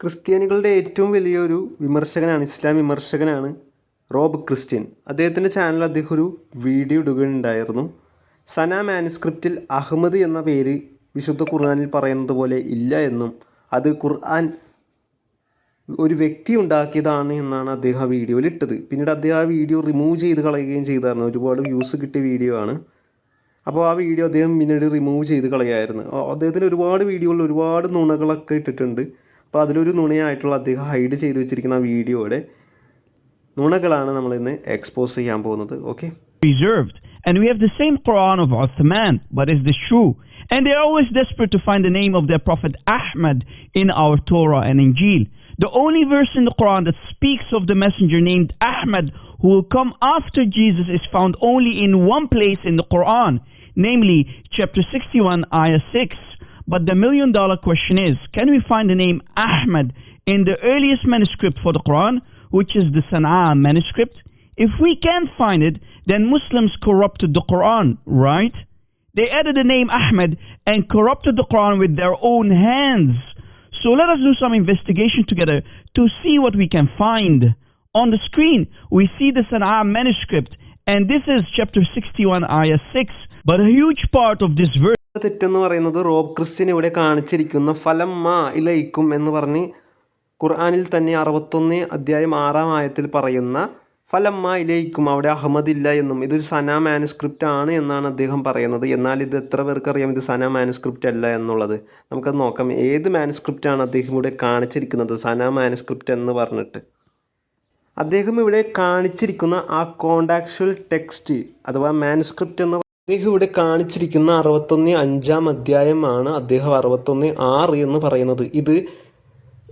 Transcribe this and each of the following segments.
ക്രിസ്ത്യാനികളുടെ ഏറ്റവും വലിയൊരു വിമർശകനാണ് ഇസ്ലാം വിമർശകനാണ് റോബ് ക്രിസ്ത്യൻ. അദ്ദേഹത്തിന്റെ ചാനൽ അദ്ദേഹം ഒരു വീഡിയോ ഇടുകയുണ്ടായിരുന്നു. സന മാനുസ്ക്രിപ്റ്റിൽ അഹമ്മദ് എന്ന പേര് വിശുദ്ധ ഖുർആാനിൽ പറയുന്നത് പോലെ ഇല്ല എന്നും അത് ഖുർആൻ ഒരു വ്യക്തി ഉണ്ടാക്കിയതാണ് എന്നാണ് അദ്ദേഹം ആ വീഡിയോയിൽ ഇട്ടത്. പിന്നീട് അദ്ദേഹം ആ വീഡിയോ റിമൂവ് ചെയ്ത് കളയുകയും ചെയ്തായിരുന്നു. ഒരുപാട് വ്യൂസ് കിട്ടിയ വീഡിയോ ആണ്. അപ്പോൾ ആ വീഡിയോ അദ്ദേഹം പിന്നീട് റിമൂവ് ചെയ്ത് കളയായിരുന്നു. അദ്ദേഹത്തിന് ഒരുപാട് വീഡിയോകളിൽ ഒരുപാട് നുണകളൊക്കെ ഇട്ടിട്ടുണ്ട്. അപ്പോൾ അതിലൊരു നുണയായിട്ടുള്ള അദ്ദേഹം ഹൈഡ് ചെയ്ത് വെച്ചിരിക്കുന്ന വീഡിയോയുടെ നുണകളാണ് നമ്മൾ ഇന്ന് എക്സ്പോസ് ചെയ്യാൻ പോകുന്നത് okay preserved. And we have the same Quran of Uthman, but is the shoe. And they're always desperate to find the name of their Prophet Ahmad in our Torah and Injil. The only verse in the Quran that speaks of the messenger named Ahmad who will come after Jesus is found only in one place in the Quran, namely chapter 61, ayah 6. But the million dollar question is can we find the name Ahmad in the earliest manuscript for the Quran, which is the Sana'a manuscript? If we can't find it, then Muslims corrupted the Quran, right? They added the name Ahmed and corrupted the Quran with their own hands. So let us do some investigation together to see what we can find. On the screen, we see the Sana'a manuscript, and this is chapter 61, ayah 6. But a huge part of this verse. തെറ്റെന്ന് പറയുന്നത് Rob Christian ഇവിടെ കാണിച്ചിരിക്കുന്ന ഫലം മാ ഇലയിക്കും എന്ന് പറഞ്ഞ് ഖുർആാനിൽ തന്നെ അറുപത്തൊന്ന് അധ്യായം ആറാം ആയത്തിൽ പറയുന്ന ഫലം മാ ഇലയിക്കും അവിടെ അഹമ്മദ് ഇല്ല എന്നും. ഇതൊരു സന മാനുസ്ക്രിപ്റ്റ് ആണ് എന്നാണ് അദ്ദേഹം പറയുന്നത്. എന്നാൽ ഇത് എത്ര പേർക്ക് അറിയാം ഇത് സന മാനുസ്ക്രിപ്റ്റ് അല്ല എന്നുള്ളത്. നമുക്കത് നോക്കാം. ഏത് മാനുസ്ക്രിപ്റ്റ് ആണ് അദ്ദേഹം ഇവിടെ കാണിച്ചിരിക്കുന്നത്? സന മാനുസ്ക്രിപ്റ്റ് എന്ന് പറഞ്ഞിട്ട്. അദ്ദേഹം ഇവിടെ കാണിച്ചിരിക്കുന്ന ആ കോണ്ടാക്ച്വൽ ടെക്സ്റ്റ് അഥവാ മാനുസ്ക്രിപ്റ്റ് എന്ന് അദ്ദേഹം ഇവിടെ കാണിച്ചിരിക്കുന്ന അറുപത്തൊന്ന് അഞ്ചാം അധ്യായമാണ് അദ്ദേഹം അറുപത്തൊന്ന് ആറ് എന്ന് പറയുന്നത്. ഇത്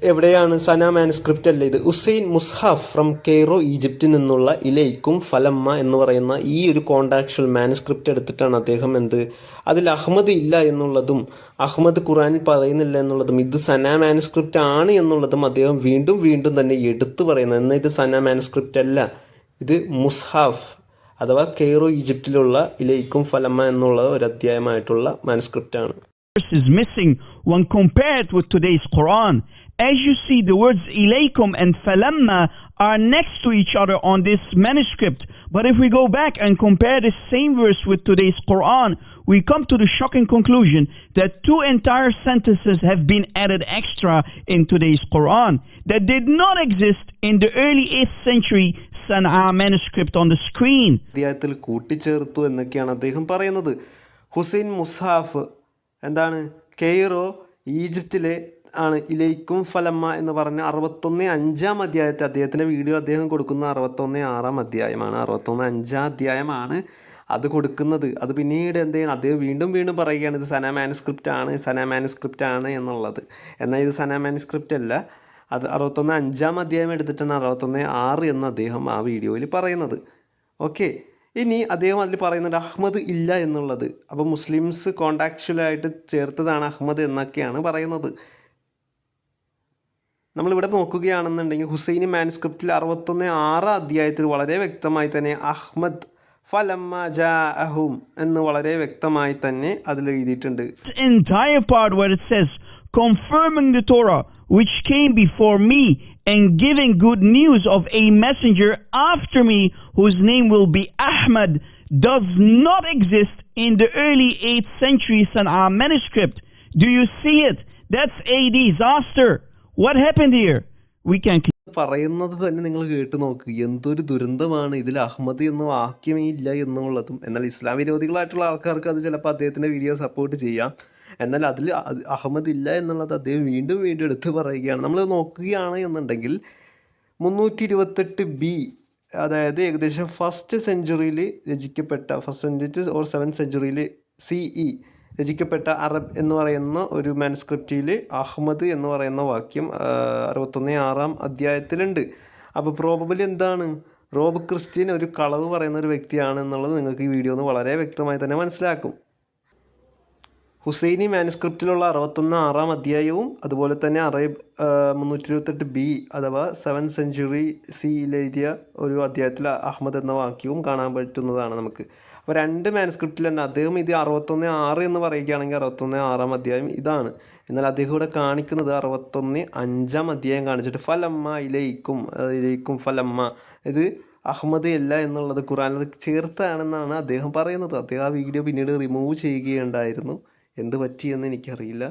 എവിടെയാണ്? സന മാനുസ്ക്രിപ്റ്റ് അല്ല ഇത്? ഉസൈൻ മുസ്ഹാഫ് ഫ്രം കെയ്റോ ഈജിപ്തിൽ നിന്നുള്ള ഇലൈക്കും ഫലമ്മ എന്ന് പറയുന്ന ഈ ഒരു കോണ്ടാക്ച്വൽ മാനുസ്ക്രിപ്റ്റ് എടുത്തിട്ടാണ് അദ്ദേഹം എന്ത്? അതിൽ അഹമ്മദ് ഇല്ല എന്നുള്ളതും അഹമ്മദ് ഖുറാനിൽ പറയുന്നില്ല എന്നുള്ളതും ഇത് സന മാനുസ്ക്രിപ്റ്റ് ആണ് എന്നുള്ളതും അദ്ദേഹം വീണ്ടും വീണ്ടും തന്നെ എടുത്തു പറയുന്നത്. എന്നാൽ ഇത് സന മാനുസ്ക്രിപ്റ്റ് അല്ല? ഇത് മുസ്ഹാഫ് അഥവാ കെയ്റോ ഈജിപ്തിലുള്ള ഇലൈക്കും ഫലമ്മ എന്നുള്ള ഒരു അധ്യായമായിട്ടുള്ള മാനുസ്ക്രിപ്റ്റ് ആണ് verse is missing when compared with today's Quran. As you see, the words ilaykum and falamma are next to each other on this manuscript. But if we go back and compare this same verse with today's Quran, we come to the shocking conclusion that two entire sentences have been added extra in today's Quran that did not exist in the early 8th century Sana'a manuscript on the screen അധ്യായത്തിൽ കൂട്ടിച്ചേർത്തു എന്നൊക്കെയാണ് അദ്ദേഹം പറയുന്നത്. ഹുസൈൻ മുസാഫ് എന്താണ്? Cairo ഈജിപ്തിലെ ആണ് ഇലൈക്കും ഫലമ്മ എന്ന് പറഞ്ഞ അറുപത്തൊന്ന് അഞ്ചാം അധ്യായത്തെ അദ്ദേഹത്തിന്റെ വീഡിയോ അദ്ദേഹം കൊടുക്കുന്ന അറുപത്തൊന്ന് ആറാം അധ്യായമാണ്. അറുപത്തൊന്ന് അഞ്ചാം അധ്യായമാണ് അത് കൊടുക്കുന്നത്. അത് പിന്നീട് എന്ത് ചെയ്യണം? അദ്ദേഹം വീണ്ടും വീണ്ടും പറയുകയാണ് ഇത് സന മാനുസ്ക്രിപ്റ്റ് ആണ് സന മാനുസ്ക്രിപ്റ്റ് ആണ് എന്നുള്ളത്. എന്നാൽ ഇത് സന മാനുസ്ക്രിപ്റ്റ് അല്ല. അത് അറുപത്തൊന്ന് അഞ്ചാം അധ്യായം എടുത്തിട്ടാണ് അറുപത്തൊന്ന് ആറ് എന്ന് അദ്ദേഹം ആ വീഡിയോയിൽ പറയുന്നത്. ഓക്കെ. ഇനി അദ്ദേഹം അതിൽ പറയുന്നുണ്ട് അഹമ്മദ് ഇല്ല എന്നുള്ളത്. അപ്പോൾ മുസ്ലിംസ് കോണ്ടാക്ച്വലായിട്ട് ചേർത്തതാണ് അഹമ്മദ് എന്നൊക്കെയാണ് പറയുന്നത്. നമ്മളിവിടെ നോക്കുകയാണെന്നുണ്ടെങ്കിൽ ഹുസൈനി മാനുസ്ക്രിപ്റ്റിൽ അറുപത്തൊന്ന് ആറ് അധ്യായത്തിൽ വളരെ വ്യക്തമായി തന്നെ അഹ്മദ് ഫലമ്മ എന്ന് വളരെ വ്യക്തമായി തന്നെ അതിൽ എഴുതിയിട്ടുണ്ട്. Which came before me and giving good news of a messenger after me whose name will be Ahmad does not exist in the early 8th century Sana'a manuscript. Do you see it? That's a disaster. What happened here? We can പറയുന്നത് തന്നെ നിങ്ങൾ കേട്ട് നോക്ക് എന്തൊരു ദുരന്തമാണ് ഇതിൽ അഹമ്മദ് എന്ന വാക്യമേ ഇല്ല എന്നുള്ളതും എന്നാൽ ഇസ്ലാം വിരോധികളായിട്ടുള്ള ആൾക്കാർക്ക് അത് ചിലപ്പോൾ അദ്ദേഹത്തിന്റെ വീഡിയോ സപ്പോർട്ട് ചെയ്യാം എന്നാൽ അതിൽ അഹമ്മദ് ഇല്ല എന്നുള്ളത് അദ്ദേഹം വീണ്ടും വീണ്ടും എടുത്ത് പറയുകയാണ്. നമ്മൾ നോക്കുകയാണ് എന്നുണ്ടെങ്കിൽ മുന്നൂറ്റി ഇരുപത്തെട്ട് ബി അതായത് ഏകദേശം ഫസ്റ്റ് സെഞ്ചുറിയിൽ രചിക്കപ്പെട്ട ഫസ്റ്റ് സെഞ്ചുറി ഓർ സെവൻ സെഞ്ചുറിയിൽ സി ഇ രചിക്കപ്പെട്ട അറബ് എന്ന് പറയുന്ന ഒരു മാനുസ്ക്രിപ്റ്റിൽ അഹമ്മദ് എന്ന് പറയുന്ന വാക്യം അറുപത്തൊന്ന് ആറാം അധ്യായത്തിലുണ്ട്. അപ്പോൾ പ്രോബബിലി എന്താണ്? റോബ് ക്രിസ്ത്യൻ ഒരു കളവ് പറയുന്ന ഒരു വ്യക്തിയാണ് എന്നുള്ളത് നിങ്ങൾക്ക് ഈ വീഡിയോ ഒന്ന് വളരെ വ്യക്തമായി തന്നെ മനസ്സിലാക്കും. ഹുസൈനി മാനുസ്ക്രിപ്റ്റിലുള്ള അറുപത്തൊന്ന് ആറാം അധ്യായവും അതുപോലെ തന്നെ അറേബ് മുന്നൂറ്റി ഇരുപത്തെട്ട് ബി അഥവാ സെവൻ സെഞ്ചുറി സിയിൽ എഴുതിയ ഒരു അധ്യായത്തിൽ അഹമ്മദ് എന്ന വാക്യവും കാണാൻ പറ്റുന്നതാണ് നമുക്ക്. അപ്പോൾ രണ്ട് മാനുസ്ക്രിപ്റ്റിൽ തന്നെ അദ്ദേഹം ഇത് അറുപത്തൊന്ന് ആറ് എന്ന് പറയുകയാണെങ്കിൽ അറുപത്തൊന്ന് ആറാം അധ്യായം ഇതാണ്. എന്നാൽ അദ്ദേഹം ഇവിടെ കാണിക്കുന്നത് അറുപത്തൊന്ന് അഞ്ചാം അധ്യായം കാണിച്ചിട്ട് ഫലമ്മ ഇലയിക്കും ഇലയിക്കും ഫലമ്മ. ഇത് അഹമ്മദ് അല്ല എന്നുള്ളത് ഖുറാനിൽ ചേർത്താണെന്നാണ് അദ്ദേഹം പറയുന്നത്. അദ്ദേഹം ആ വീഡിയോ പിന്നീട് റിമൂവ് ചെയ്യുകയുണ്ടായിരുന്നു. എന്ത് പറ്റിയെന്ന് എനിക്കറിയില്ല.